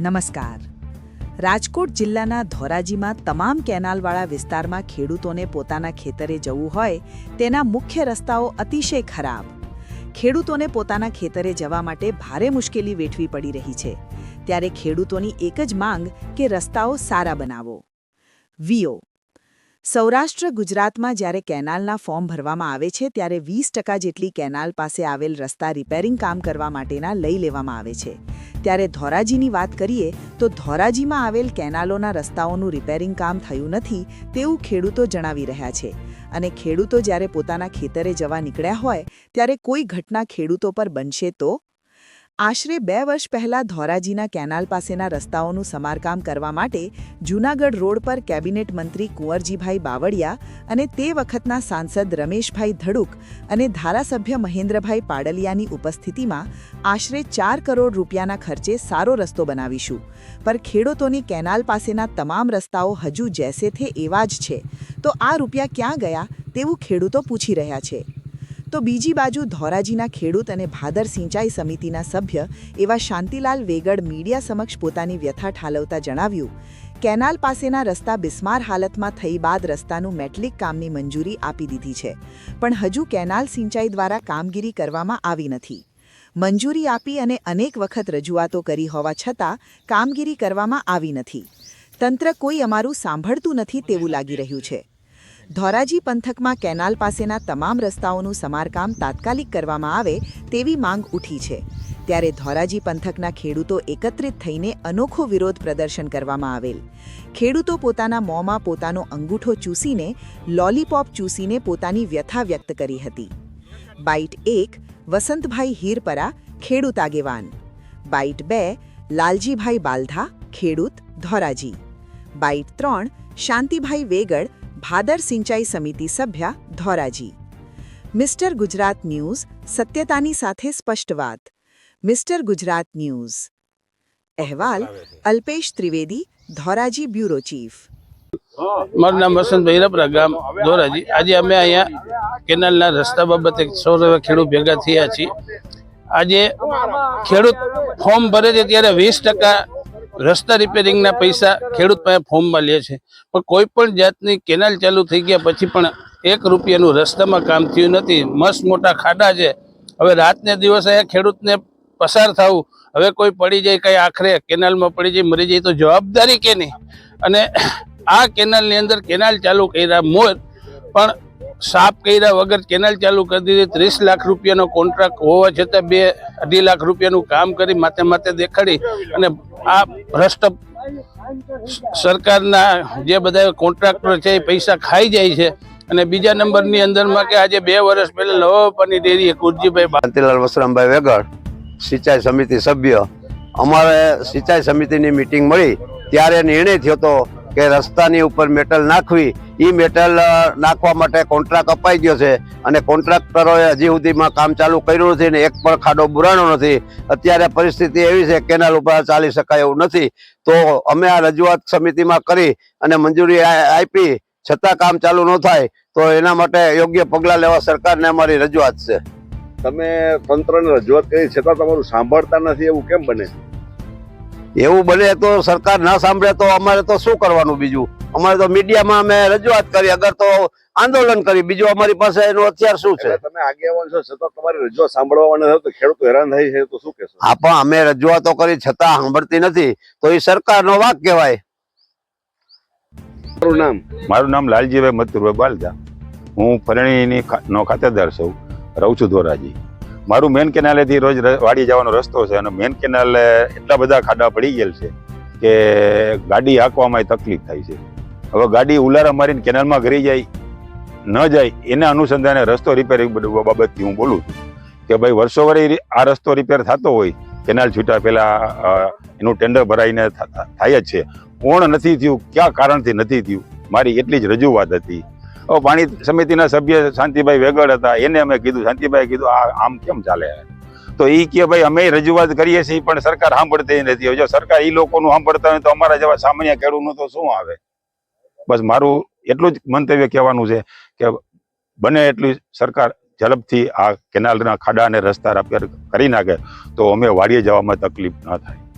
નમસ્કાર. રાજકોટ જિલ્લાના ધોરાજીમાં તમામ કેનાલવાળા વિસ્તારમાં ખેડૂતોને પોતાના ખેતરે જવું હોય તેના મુખ્ય રસ્તાઓ અતિશય ખરાબ. ખેડૂતોને પોતાના ખેતરે જવા માટે ભારે મુશ્કેલી વેઠવી પડી રહી છે. ત્યારે ખેડૂતોની એક જ માંગ કે રસ્તાઓ સારા બનાવો. વીઓ. સૌરાષ્ટ્ર ગુજરાતમાં જ્યારે કેનાલના ફોર્મ ભરવામાં આવે છે ત્યારે વીસ ટકા જેટલી કેનાલ પાસે આવેલ રસ્તા રિપેરિંગ કામ કરવા માટેના લઈ લેવામાં આવે છે. ત્યારે ધોરાજીની વાત કરીએ તો ધોરાજીમાં આવેલ કેનાલોના રસ્તાઓનું રિપેરિંગ કામ થયું નથી તેવું ખેડૂતો જણાવી રહ્યા છે. અને ખેડૂતો જ્યારે પોતાના ખેતરે જવા નીકળ્યા હોય, ત્યારે કોઈ ઘટના ખેડૂતો પર બનશે તો? આશરે બે વર્ષ પહેલાં ધોરાજીના કેનાલ પાસેના રસ્તાઓનું સમારકામ કરવા માટે જૂનાગઢ રોડ પર કેબિનેટ મંત્રી કુંવરજીભાઈ બાવળિયા અને તે વખતના સાંસદ રમેશભાઈ ધડુક અને ધારાસભ્ય મહેન્દ્રભાઈ પાડલિયાની ઉપસ્થિતિમાં આશરે ચાર કરોડ રૂપિયાના ખર્ચે સારો રસ્તો બનાવીશું. પર ખેડૂતોની કેનાલ પાસેના તમામ રસ્તાઓ હજુ જેસે થે એવા જ છે. તો આ રૂપિયા ક્યાં ગયા તેવું ખેડૂતો પૂછી રહ્યા છે. તો બીજી બાજુ ધોરાજીના ખેડૂત અને ભાદર સિંચાઈ સમિતિના સભ્ય એવા શાંતિલાલ વેગડ મીડિયા સમક્ષ પોતાની વ્યથા ઠાલવતા જણાવ્યું, કેનાલ પાસેના રસ્તા બિસ્માર હાલતમાં થઈ બાદ રસ્તાનું મેટલિક કામની મંજૂરી આપી દીધી છે, પણ હજુ કેનાલ સિંચાઈ દ્વારા કામગીરી કરવામાં આવી નથી. મંજૂરી આપી અને અનેક વખત રજૂઆતો કરી હોવા છતાં કામગીરી કરવામાં આવી નથી. તંત્ર કોઈ અમારું સાંભળતું નથી તેવું લાગી રહ્યું છે. ધોરાજી પંથકમાં કેનાલ પાસેના તમામ રસ્તાઓનું સમારકામ તાત્કાલિક કરવામાં આવે તેવી માંગ ઉઠી છે. ત્યારે ધોરાજી પંથકના ખેડૂતો એકત્રિત થઈને અનોખો વિરોધ પ્રદર્શન કરવામાં આવેલ. ખેડૂતો પોતાના મોંમાં પોતાનો અંગૂઠો ચૂસીને, લોલીપોપ ચૂસીને પોતાની વ્યથા વ્યક્ત કરી હતી. બાઇટ એક, વસંતભાઈ હીરપરા, ખેડૂત આગેવાન. બાઇટ બે, લાલજીભાઈ બાલધા, ખેડૂત, ધોરાજી. બાઇટ ત્રણ, શાંતિભાઈ વેગડ ભાદર સિંચાઈ સમિતિ સભ્ય ધોરાજી મિસ્ટર ગુજરાત ન્યૂઝ સત્યતાની સાથે સ્પષ્ટ વાત મિસ્ટર ગુજરાત ન્યૂઝ અહેવાલ અલ્પેશ ત્રિવેદી ધોરાજી બ્યુરો ચીફ મારું નામ વસંતભાઈ રબરા ગામ ધોરાજી. આજે અમે અહીંયા કેનાલના રસ્તા બાબતે સૌ ખેડૂત ભેગા થયા છીએ. આજે ખેડૂત ફોર્મ ભરે છે ત્યારે વીસ ટકા રસ્તા રિપેરિંગના પૈસા ખેડૂત પાસે ફોર્મમાં લે છે. પણ કોઈ પણ જાતની કેનાલ ચાલુ થઈ ગયા પછી પણ એક રૂપિયાનું રસ્તામાં કામ થયું નથી. મસ્ત મોટા ખાડા છે. હવે રાતને દિવસે ખેડૂતને પસાર થવું. હવે કોઈ પડી જાય, કંઈ આખરે કેનાલમાં પડી જાય, મરી જાય તો જવાબદારી કેની? અને આ કેનાલની અંદર કેનાલ ચાલુ કર્યા મોર પણ સાફ કર્યા વગર કેનાલ ચાલુ કરી દીધી. ત્રીસ લાખ રૂપિયાનો કોન્ટ્રાક્ટ હોવા છતાં બે અઢી લાખ રૂપિયાનું કામ કરી માથે માથે દેખાડી અને આ ભ્રષ્ટ સરકારના જે બધા કોન્ટ્રાક્ટર છે, એ પૈસા ખાઈ જાય છે. અને બીજા નંબરની અંદરમાં કે આજે બે વર્ષ પહેલા લવાપાની ડેરીએ કુરજીભાઈ શાંતિલાલ વસરામભાઈ વેગડ સિંચાઈ સમિતિ સભ્ય. અમારે સિંચાઈ સમિતિની મિટિંગ મળી. ત્યારે નિર્ણય થયો હતો કે રસ્તાની ઉપર મેટલ નાખવી એ મેટલ નાખવા માટે કોન્ટ્રાક્ટ અપાઈ ગયો છે. અને કોન્ટ્રાક્ટરોએ હજી સુધીમાં કામ ચાલુ કર્યું નથી ને એક પણ ખાડો બુરાણો નથી. અત્યારે પરિસ્થિતિ એવી છે, કેનાલ ઉપર ચાલી શકાય એવું નથી. તો અમે આ રજૂઆત સમિતિમાં કરી અને મંજૂરી આપી. છતાં કામ ચાલુ ન થાય, તો એના માટે યોગ્ય પગલાં લેવા સરકારને અમારી રજૂઆત છે. તમે તંત્રને રજૂઆત કરી, છતાં તમારું સાંભળતા નથી, એવું કેમ બને? એવું બને તો સરકાર ના સાંભળે તો અમારે તો શું કરવાનું બીજું? અમારે તો મીડિયામાં અમે રજૂઆત કરી અગર તો આંદોલન કરી. બીજું અમારી પાસે એનું અત્યાર શું છે? તમે આગેવાન છો છતાં તમારી રજૂઆત સાંભળવામાં નથી તો ખેડૂતો હેરાન થઈ છે તો શું કહેશો? હા પણ અમે રજૂઆતો કરી છતાં સાંભળતી નથી. તો એ સરકારનો વાક કહેવાય. મારું નામ? મારું નામ લાલજીભાઈ મથુરભાઈ બાલદા. હું ફરણીની નો ખાતેદાર છું રહું છું ધોરાજી. મારું મેન કેનાલેથી રોજ વાડી જવાનો રસ્તો છે અને મેન કેનાલે એટલા બધા ખાડા પડી ગયેલ છે કે ગાડી હાંકવામાં તકલીફ થાય છે. હવે ગાડી ઉલારા મારીને કેનાલમાં ઘરી જાય, ન જાય, એના અનુસંધાને રસ્તો રિપેરિંગ બાબતથી હું બોલું છું કે ભાઈ વર્ષો વરે આ રસ્તો રિપેર થતો હોય, કેનાલ છૂટા પહેલાં એનું ટેન્ડર ભરાઈને થાય જ છે. કોણ નથી થયું, કયા કારણથી નથી થયું, મારી એટલી જ રજૂઆત હતી. પાણી સમિતિના સભ્ય શાંતિભાઈ વેગડ હતા, એને અમે કીધું શાંતિભાઈ કીધું, આ આમ કેમ ચાલે? તો એ કે, ભાઈ, અમે રજૂઆત કરીએ છીએ, પણ સરકાર સાંભળતી નથી. જો સરકાર એ લોકોનું સાંભળતા હોય તો અમારા જેવા સામાન્ય ખેડૂતનું તો શું આવે? બસ મારું એટલું જ મંતવ્ય કહેવાનું છે કે બને એટલી સરકાર ઝડપથી આ કેનાલના ખાડા અને રસ્તા કરી નાખે, તો અમે વાડીએ જવામાં તકલીફ ન થાય.